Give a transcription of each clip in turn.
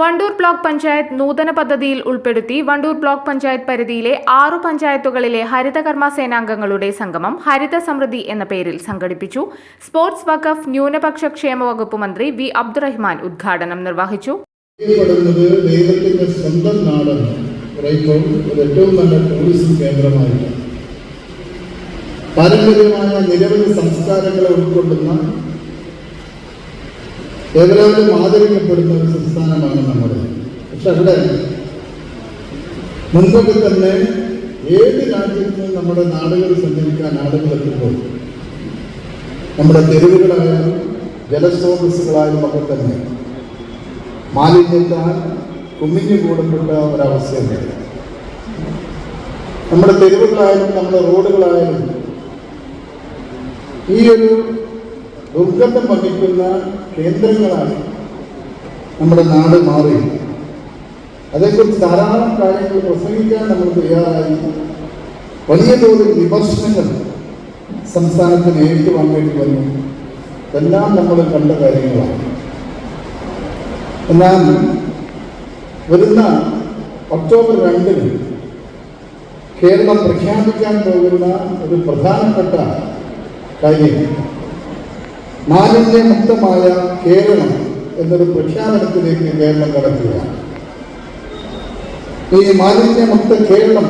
Wandoor block panchayat നൂതന പദ്ധതിയിൽ ഉൾപ്പെടുത്തി വണ്ടൂർ ബ്ലോക്ക് പഞ്ചായത്ത് പരിധിയിലെ ആറു പഞ്ചായത്തുകളിലെ ഹരിതകർമ്മ സേനാംഗങ്ങളുടെ സംഗമം ഹരിത സമൃദ്ധി എന്ന പേരിൽ സംഘടിപ്പിച്ചു. സ്പോർട്സ് വഖഫ് ന്യൂനപക്ഷ ക്ഷേമ വകുപ്പ് മന്ത്രി വി അബ്ദുറഹ്മാൻ ഉദ്ഘാടനം നിർവഹിച്ചു. പാരമ്പര്യമായ നിരവധി സംസ്കാരങ്ങളെ ഉൾക്കൊള്ളുന്ന ഏവരാലും ആദരിക്കപ്പെടുന്ന ഒരു സംസ്ഥാനമാണ് നമ്മുടെ. പക്ഷെ അവിടെ മുൻപൊക്കെ തന്നെ ഏത് രാജ്യത്ത് നമ്മുടെ നാടുകൾ സഞ്ചരിക്കാൻ ആളുകൾ എത്തുമ്പോൾ നമ്മുടെ തെരുവുകളായാലും ജലസ്രോതസ്സുകളായാലും ഒക്കെ തന്നെ മാലിന്യത്താൽ കുമിഞ്ഞു കൂടപ്പെട്ട ഒരവസ്ഥയുണ്ട് നമ്മുടെ തെരുവുകളായാലും നമ്മുടെ റോഡുകളായാലും ഈ ഒരു ദുർഗന്ധം വഹിക്കുന്ന കേന്ദ്രങ്ങളാണ് നമ്മുടെ നാട് മാറി. അതേക്കുറിച്ച് ധാരാളം കാര്യങ്ങൾ പ്രസംഗിക്കാൻ നമ്മൾ തയ്യാറായി. വലിയ തോതിൽ വിമർശനങ്ങൾ സംസ്ഥാനത്ത് സംസ്ഥാനത്തിന് ഏറ്റുവാങ്ങേണ്ടി വന്നു. എല്ലാം നമ്മൾ കണ്ട കാര്യങ്ങളാണ്. എന്നാൽ വരുന്ന ഒക്ടോബർ രണ്ടിന് കേരളം പ്രഖ്യാപിക്കാൻ പോകുന്ന ഒരു പ്രധാനപ്പെട്ട കാര്യം മാലിന്യമുക്തമായ കേരളം എന്നൊരു പ്രഖ്യാപനത്തിലേക്ക് കേരളം കടക്കുകയാണ്. ഈ മാലിന്യമുക്ത കേരളം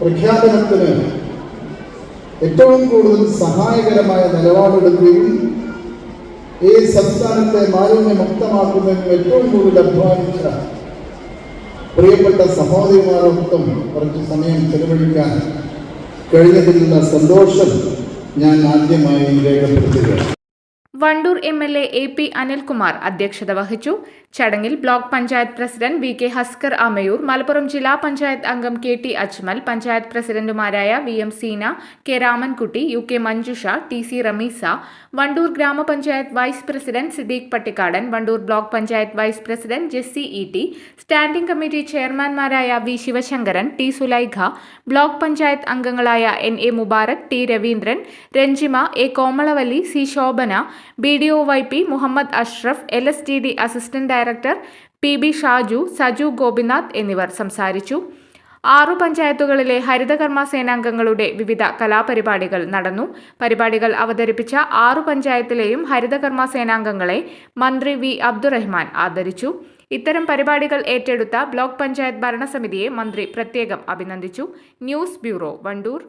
പ്രഖ്യാപനത്തിന് ഏറ്റവും കൂടുതൽ സഹായകരമായ നിലപാടെടുക്കുകയും ഈ സംസ്ഥാനത്തെ മാലിന്യമുക്തമാക്കുന്നതിന് ഏറ്റവും കൂടുതൽ അധ്വാനിച്ച പ്രിയപ്പെട്ട സഹോദരിമാരോടൊപ്പം കുറച്ച് സമയം ചെലവഴിക്കാൻ കഴിഞ്ഞതിലുള്ള സന്തോഷം ഞാൻ ആദ്യമായി രേഖപ്പെടുത്തുകയാണ്. Wandoor M L A A P Anilkumar അധ്യക്ഷത വഹിച്ചു. ചടങ്ങിൽ block panchayat president V K Haskar Amayur Malappuram ജില്ലാ പഞ്ചായത്ത് അംഗം കെ ടി അജ്മൽ പഞ്ചായത്ത് പ്രസിഡന്റുമാരായ V M Seena K Ramankutty U K Manjusha T C Rameesa Wandoor ഗ്രാമപഞ്ചായത്ത് vice president Siddique Pattikkadan Wandoor block panchayat vice president Jessy E T standing committee ചെയർമാൻമാരായ V Sivasankaran T Sulaikha block panchayat അംഗങ്ങളായ N A Mubarak T Raveendran Ranjima A Komalavalli C Shobhana B D O Y P Muhammad Ashraf L S T D assistant director P B Shaju Saju Gopinath എന്നിവർ സംസാരിച്ചു. ആറു പഞ്ചായത്തുകളിലെ ഹരിതകർമ്മ സേനാംഗങ്ങളുടെ വിവിധ കലാപരിപാടികൾ നടന്നു. പരിപാടികൾ അവതരിപ്പിച്ച ആറു പഞ്ചായത്തിലെയും ഹരിതകർമ്മ സേനാംഗങ്ങളെ മന്ത്രി വി അബ്ദുറഹ്മാൻ ആദരിച്ചു. ഇത്തരം പരിപാടികൾ ഏറ്റെടുത്ത ബ്ലോക്ക് പഞ്ചായത്ത് ഭരണസമിതിയെ മന്ത്രി പ്രത്യേകം അഭിനന്ദിച്ചു. News bureau Wandoor.